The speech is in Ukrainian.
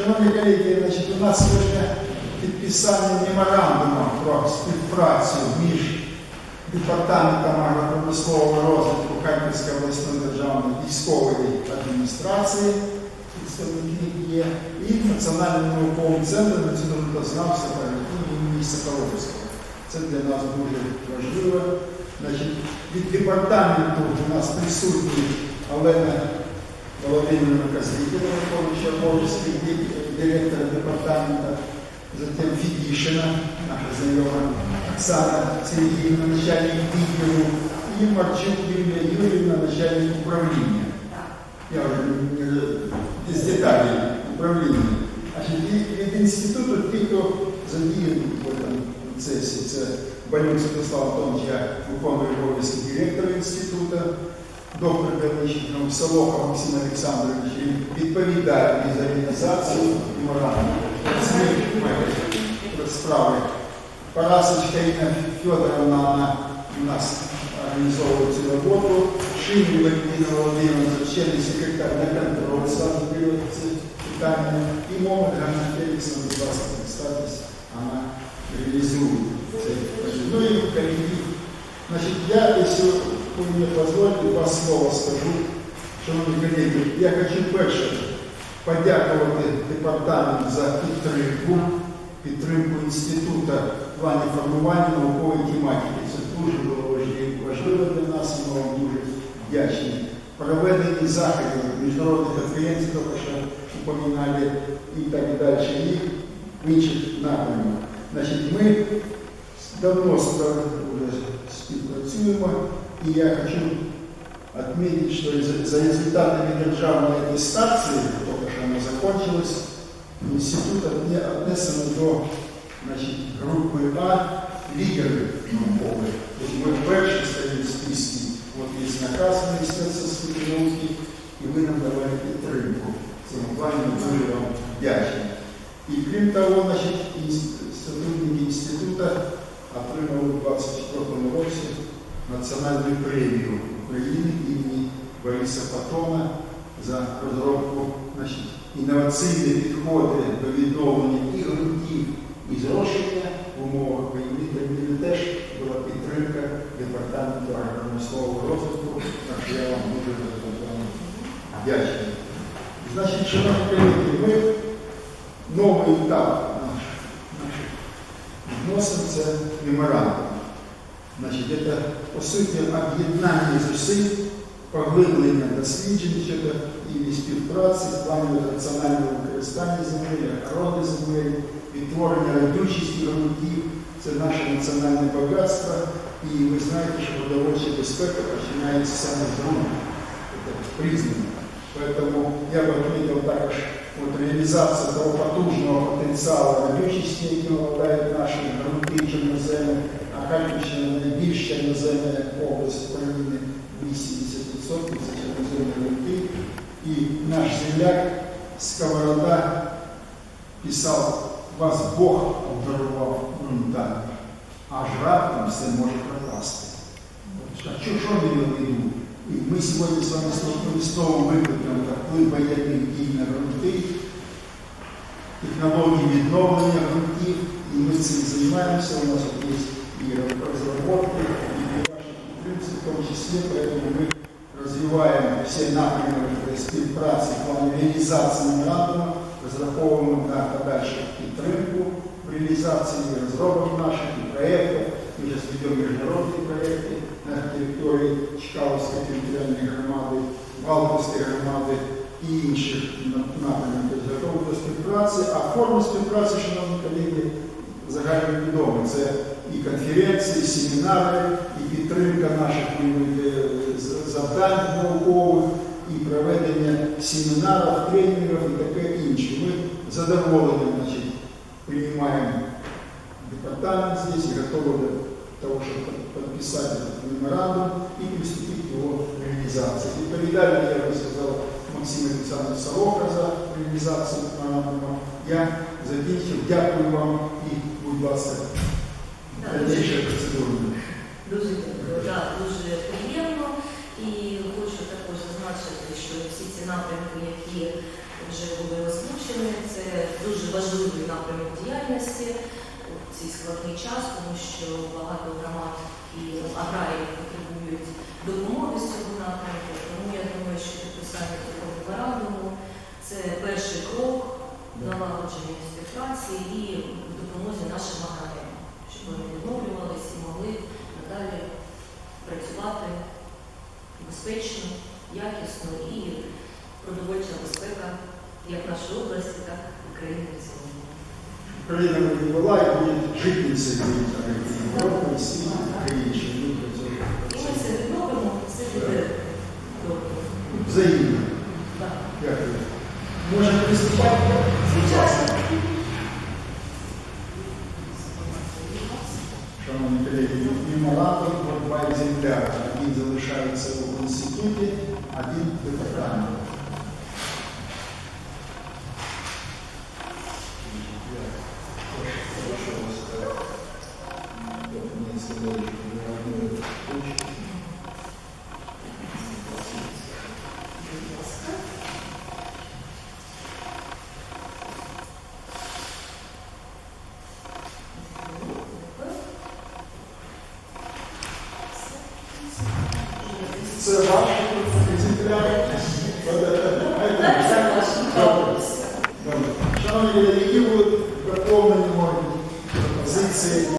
Шановні колеги, значить, у нас сьогодні підписання меморандуму про співпрацю між департаментом агропромислового розвитку Харківської обласної державної військової адміністрації, є, і Національним науковим центром національнознавства та імені Соколовського. Це для нас дуже важливо. Значить, від департаменту у нас присутні Олена Володимирівна Казлікіна, виконуюча обов'язки директора департаменту, затем Фідішина, наша знайома Оксана Сергіївна, начальник відділу, і Марчук Юлія Юрівна, начальник управління. Я вже не- без деталей управління. Від інституту ті, хто задіяний в цьому процесі, це Балюк Святослав Антонович, я виконую обов'язки директора інституту, доктор біологічних наук Солоха Максим Олександрович, відповідає за реалізацію ми справи. Парасочка Інна Федоровна вона у нас організовує цю роботу. Шинін Валентина Володимировна, член секретар на контроль, сразу берет питання. І мова Ганна Феліксовна, будь ласка, представтесь, вона реалізує це. Ну і колеги. Значить, я, якщо ви мені дозволите, два слова скажу. Шановні колеги, я хочу перше подякувати департамент за підтримку, підтримку інституту в плані формування наукової тематики. Це дуже було важливо, для нас, і ми вам дуже вдячні. Проведені заходів, міжнародних конференцій, тільки що упоминали, і так далі, і в інших напрямках. Значить, ми давно співпрацюємо, і я хочу отметить, что за- за результатами державной аттестации, только что она закончилась, институт отне- отнесен до значит, группы А лидеры науковые. То есть мы вперше стоим в списке. Вот есть наказ Министерства освіти і науки, і ви нам давали підтримку. В цьому плані ми дуже вам вдячні. І крім того, значить, інс- сотрудники інституту отримали у 24 році національну премію України імені Бориса Патона за розробку значить, інноваційні підходи до відновлення і ґрунтів, і зрошення в умовах війни. Для мене теж була підтримка департаменту агропромислового розвитку, так що я вам дуже вдячний. Значить, шановні колеги, ми новий етап наш, наших відносин це меморандум. Значить, це, по суті, об'єднання зусиль, поглиблення досліджень щодо і співпраці в плані раціонального використання землі, охорони землі, відтворення родючості ґрунтів. Це наше національне багатство. І ви знаєте, що продовольча безпека починається саме з ґрунту. Признано. Поэтому я бы отметил також вот реализацию того потужного потенціалу родючості, яким обладають наші грунти чорноземи, Харківщина найбільш чорноземна область України 80% це чорноземні грунти. І наш земляк Сковорода писав, вас Бог обдарував ґрунтами, аж раптом все може пропасти. А що, що в виду? І ми сьогодні з вами викликом вплив воєнних дій на ґрунти, технології відновлення ґрунтів, і ми цим займаємося. У нас тут і розробки, і ваші підтримці, в тому числі, поэтому ми розвиваємо всі напрямки співпраці в плані реалізації меморандуму, розраховуємо на подальшу підтримку в реалізації розробок наших і проєктів. Ми зараз ведемо міжнародні проєкти на території Чкаловської територіальної громади, Валковської громади і інших напрямків готові до співпраці. А форма співпраці, шановні колеги, загально відома. Це і конференції, і семінари, і підтримка наших е, з- завдань наукових, і проведення семінарів, тренінгів і таке інше. Ми задоволені значить, приймаємо департамент здесь и готовы для того, чтобы под- подписать этот меморандум и приступить к его реализации. Відповідально, я бы сказал, Максим Александрович Солоха за реалізацію меморандуму. Я закінчив. Дякую вам і, будь ласка, дальніше процедуру. Дуже приємно. І хочу також зазначити, що всі ці напрямки, які вже були озвучені. Це дуже важливий напрямок діяльності у цей складний час, тому що багато громад і аграріїв потребують допомоги з цього напрямку. Тому я думаю, що підписання такого меморандуму це перший крок налагодження співпраці і в допомозі нашим аграріям, щоб вони відновлювалися і могли надалі працювати безпечно, якісно і продовольча безпека як нашої області, так і країни в цілому. Україна не була і буде житницею Європи, і світу, і інших І ми це відновимо, все буде добре. Взаємно. Sırada teşekkürler.